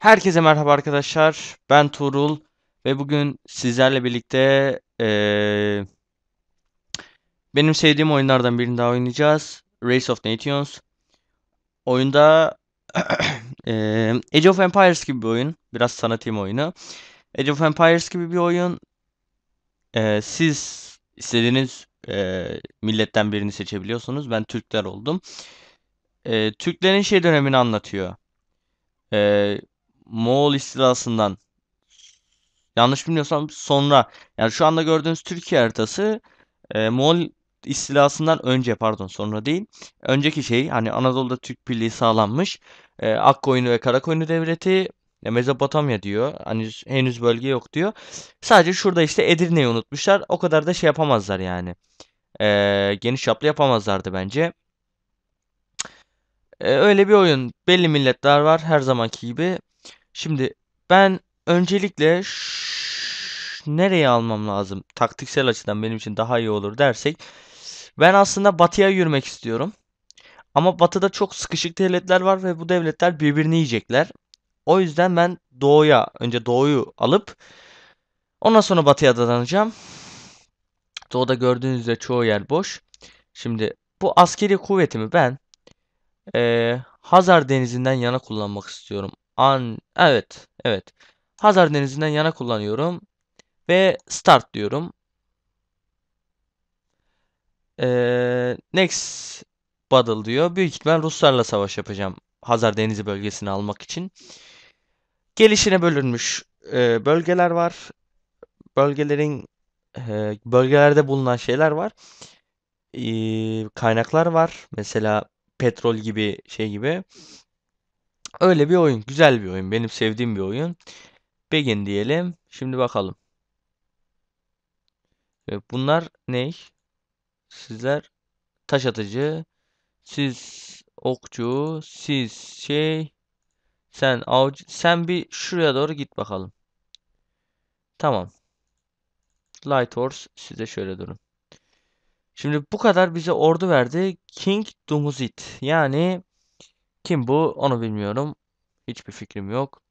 Herkese merhaba arkadaşlar. Ben Tuğrul ve bugün sizlerle birlikte eee, benim sevdiğim oyunlardan birini daha oynayacağız. Race of Nations. Oyunda eee, Age of Empires gibi bir oyun. Biraz sanatayım oyunu. Age of Empires gibi bir oyun. Eee, siz istediğiniz eee, milletten birini seçebiliyorsunuz. Ben Türkler oldum. Eee, Türklerin şey dönemini anlatıyor. Eee Moğol istilasından yanlış bilmiyorsam sonra yani şu anda gördüğünüz Türkiye haritası e, Moğol istilasından önce pardon sonra değil. Önceki şey hani Anadolu'da Türk birliği sağlanmış. E, Akkoyunlu ve Karakoyunlu devleti e, Mezopotamya diyor. Hani henüz bölge yok diyor. Sadece şurada işte Edirne'yi unutmuşlar. O kadar da şey yapamazlar yani. E, geniş çaplı yapamazlardı bence. E, öyle bir oyun. Belli milletler var her zamanki gibi. Şimdi ben öncelikle ş- nereye almam lazım? Taktiksel açıdan benim için daha iyi olur dersek. Ben aslında batıya yürümek istiyorum. Ama batıda çok sıkışık devletler var ve bu devletler birbirini yiyecekler. O yüzden ben doğuya, önce doğuyu alıp ondan sonra batıya dadanacağım. Doğuda gördüğünüz üzere çoğu yer boş. Şimdi bu askeri kuvvetimi ben eee, Hazar Denizi'nden yana kullanmak istiyorum. An evet, evet. Hazar Denizi'nden yana kullanıyorum ve start diyorum. Eee, next battle diyor. Büyük ihtimal Ruslarla savaş yapacağım. Hazar Denizi bölgesini almak için. Gelişine bölünmüş eee, bölgeler var. Bölgelerin eee, bölgelerde bulunan şeyler var. Eee, kaynaklar var. Mesela petrol gibi şey gibi. Öyle bir oyun. Güzel bir oyun. Benim sevdiğim bir oyun. Begin diyelim. Şimdi bakalım. Bunlar ne? Sizler taş atıcı. Siz okçu. Siz şey. Sen avcı. Sen bir şuraya doğru git bakalım. Tamam. Light Horse size şöyle durun. Şimdi bu kadar bize ordu verdi. King Dumuzid. Yani kim bu? Onu bilmiyorum. Hiçbir fikrim yok.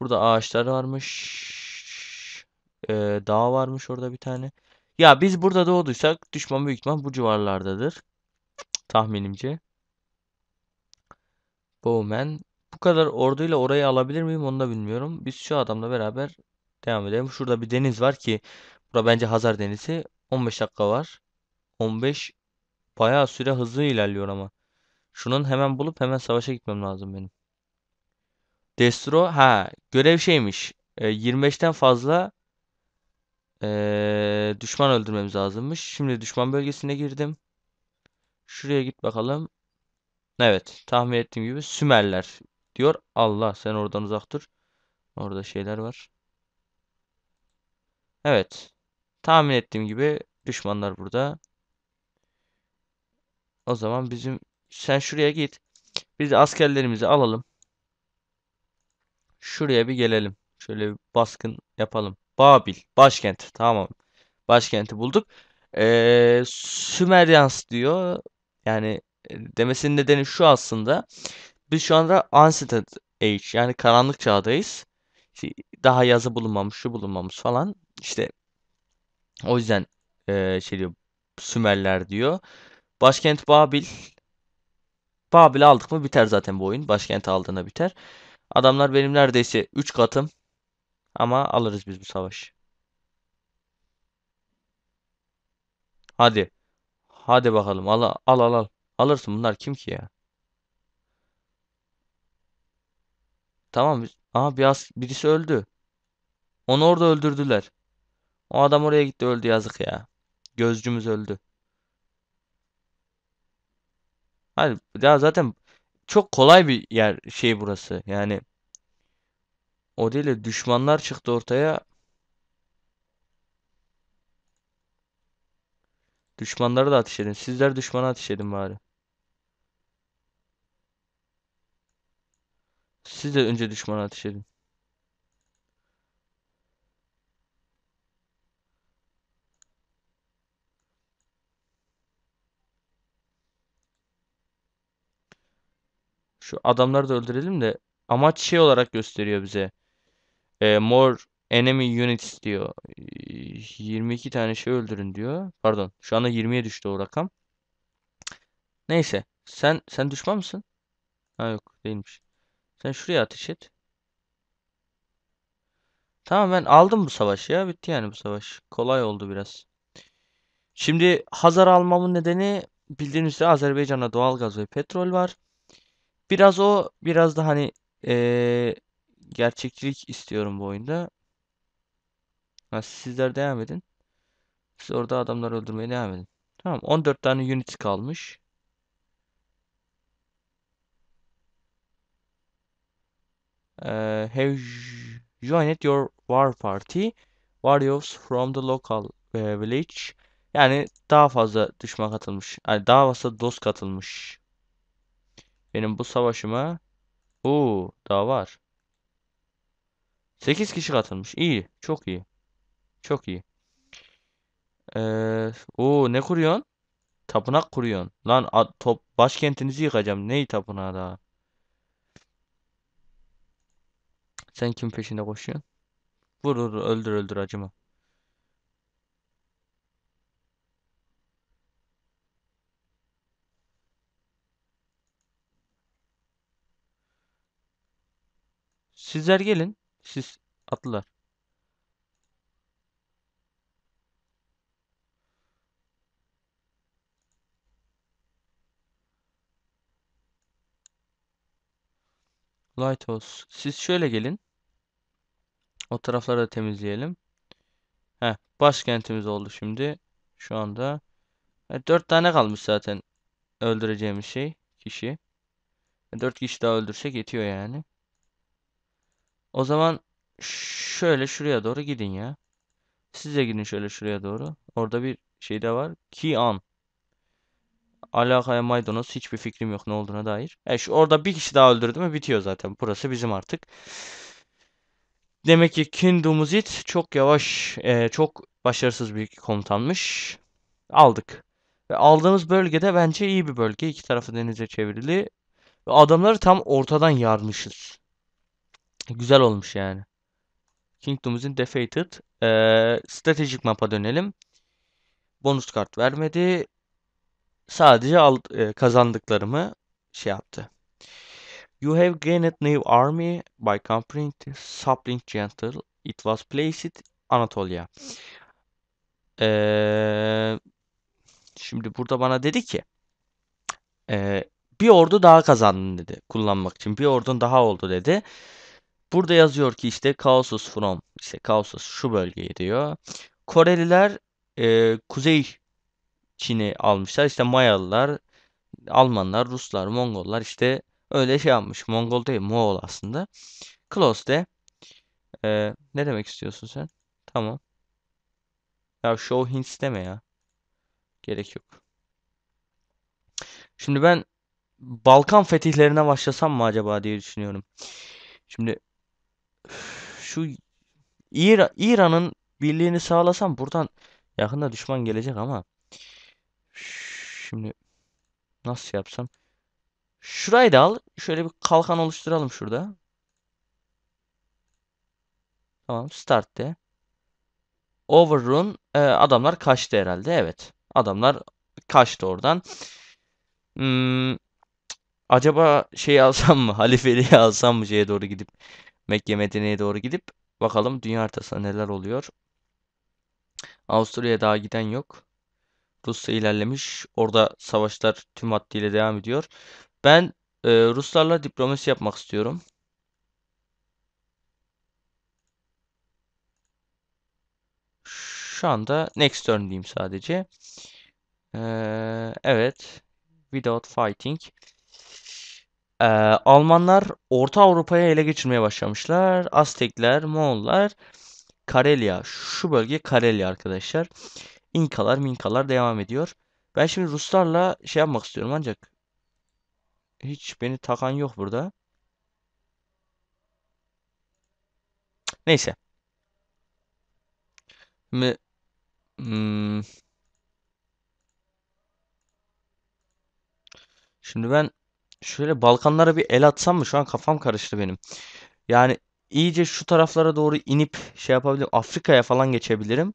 Burada ağaçlar varmış. Ee, dağ varmış orada bir tane. Ya biz burada doğduysak düşman büyük ihtimal bu civarlardadır. Tahminimce. Bowman. Bu kadar orduyla orayı alabilir miyim onu da bilmiyorum. Biz şu adamla beraber devam edelim. Şurada bir deniz var ki bura bence Hazar Denizi. 15 dakika var. 15 bayağı süre hızlı ilerliyor ama. Şunun hemen bulup hemen savaşa gitmem lazım benim. Destro ha görev şeymiş. E, 25'ten fazla e, düşman öldürmemiz lazımmış. Şimdi düşman bölgesine girdim. Şuraya git bakalım. Evet, tahmin ettiğim gibi Sümerler diyor. Allah sen oradan uzak dur. Orada şeyler var. Evet. Tahmin ettiğim gibi düşmanlar burada. O zaman bizim sen şuraya git. Biz askerlerimizi alalım. Şuraya bir gelelim. Şöyle bir baskın yapalım. Babil, başkent. Tamam. Başkenti bulduk. Ee, Sümeryans diyor. Yani e, demesinin nedeni şu aslında. Biz şu anda Ancient Age yani karanlık çağdayız. Daha yazı bulunmamış, şu bulunmamış falan. İşte o yüzden e, şey diyor Sümerler diyor. Başkent Babil. Babil'i aldık mı biter zaten bu oyun. Başkenti aldığında biter. Adamlar benim neredeyse 3 katım. Ama alırız biz bu savaşı. Hadi. Hadi bakalım. Al al al. al. Alırsın bunlar kim ki ya? Tamam. Aha bir as birisi öldü. Onu orada öldürdüler. O adam oraya gitti öldü yazık ya. Gözcümüz öldü. Hadi ya zaten çok kolay bir yer şey burası. Yani o değil de düşmanlar çıktı ortaya. Düşmanları da ateş edin. Sizler düşmana ateş edin bari. Siz de önce düşmana ateş edin. Şu adamları da öldürelim de amaç şey olarak gösteriyor bize. E, more enemy units diyor. E, 22 tane şey öldürün diyor. Pardon. Şu anda 20'ye düştü o rakam. Neyse. Sen sen düşman mısın? Ha yok değilmiş. Sen şuraya ateş et. Tamam ben aldım bu savaşı ya. Bitti yani bu savaş. Kolay oldu biraz. Şimdi Hazar almamın nedeni bildiğiniz üzere Azerbaycan'da doğalgaz ve petrol var. Biraz o biraz da hani eee, gerçekçilik istiyorum bu oyunda. Ha, sizler devam edin. Siz orada adamları öldürmeye devam edin. Tamam 14 tane unit kalmış. Eee, have joined your war party. Warriors from the local e, village. Yani daha fazla düşman katılmış. Yani daha fazla dost katılmış. Benim bu savaşıma. Oo, daha var. 8 kişi katılmış. İyi, çok iyi. Çok iyi. Ee, o ne kuruyorsun? Tapınak kuruyorsun. Lan top başkentinizi yıkacağım. Neyi tapınağı daha? Sen kim peşinde koşuyorsun? Vur vur öldür öldür acıma. Sizler gelin. Siz atlılar. Lighthouse. Siz şöyle gelin. O tarafları da temizleyelim. Heh, başkentimiz oldu şimdi. Şu anda. E, 4 tane kalmış zaten öldüreceğimiz şey. Kişi. E, 4 kişi daha öldürsek yetiyor yani. O zaman şöyle şuraya doğru gidin ya. Siz de gidin şöyle şuraya doğru. Orada bir şey de var. Kian. Alakaya maydanoz hiçbir fikrim yok ne olduğuna dair. E şu orada bir kişi daha öldürdü mü bitiyor zaten. Burası bizim artık. Demek ki Kindumuzit çok yavaş, e, çok başarısız bir komutanmış. Aldık. Ve aldığımız bölgede bence iyi bir bölge. İki tarafı denize çevrili. Ve adamları tam ortadan yarmışız. Güzel olmuş yani. Kingdom'un defeated. Ee, stratejik mapa dönelim. Bonus kart vermedi. Sadece al, e, kazandıklarımı şey yaptı. You have gained new army by conquering Sapling Gentle. It was placed Anatolia. Ee, şimdi burada bana dedi ki e, bir ordu daha kazandın dedi kullanmak için. Bir ordun daha oldu dedi. Burada yazıyor ki işte Kausus from işte Kausus şu bölgeyi diyor. Koreliler e, Kuzey Çin'i almışlar. İşte Mayalılar, Almanlar, Ruslar, Mongollar işte öyle şey yapmış. Mongol değil, Moğol aslında. Close de. E, ne demek istiyorsun sen? Tamam. Ya show hints deme ya. Gerek yok. Şimdi ben Balkan fetihlerine başlasam mı acaba diye düşünüyorum. Şimdi şu İra- İran'ın birliğini sağlasam buradan yakında düşman gelecek ama şimdi nasıl yapsam? Şurayı da al. Şöyle bir kalkan oluşturalım şurada. Tamam start de. Overrun. Ee, adamlar kaçtı herhalde. Evet. Adamlar kaçtı oradan. Hmm, acaba şey alsam mı? Halifeliği alsam mı şeye doğru gidip Mekke Medine'ye doğru gidip bakalım dünya haritasında neler oluyor. Avusturya'ya daha giden yok. Rusya ilerlemiş. Orada savaşlar tüm haddiyle devam ediyor. Ben e, Ruslarla diplomasi yapmak istiyorum. Şu anda next turn diyeyim sadece. Ee, evet. Without fighting. Ee, Almanlar Orta Avrupa'ya ele geçirmeye başlamışlar. Aztekler, Moğollar, Karelya. Şu bölge Karelya arkadaşlar. İnkalar, Minkalar devam ediyor. Ben şimdi Ruslarla şey yapmak istiyorum ancak hiç beni takan yok burada. Neyse. Şimdi, hmm, şimdi ben Şöyle Balkanlara bir el atsam mı? Şu an kafam karıştı benim. Yani iyice şu taraflara doğru inip şey yapabilirim. Afrika'ya falan geçebilirim.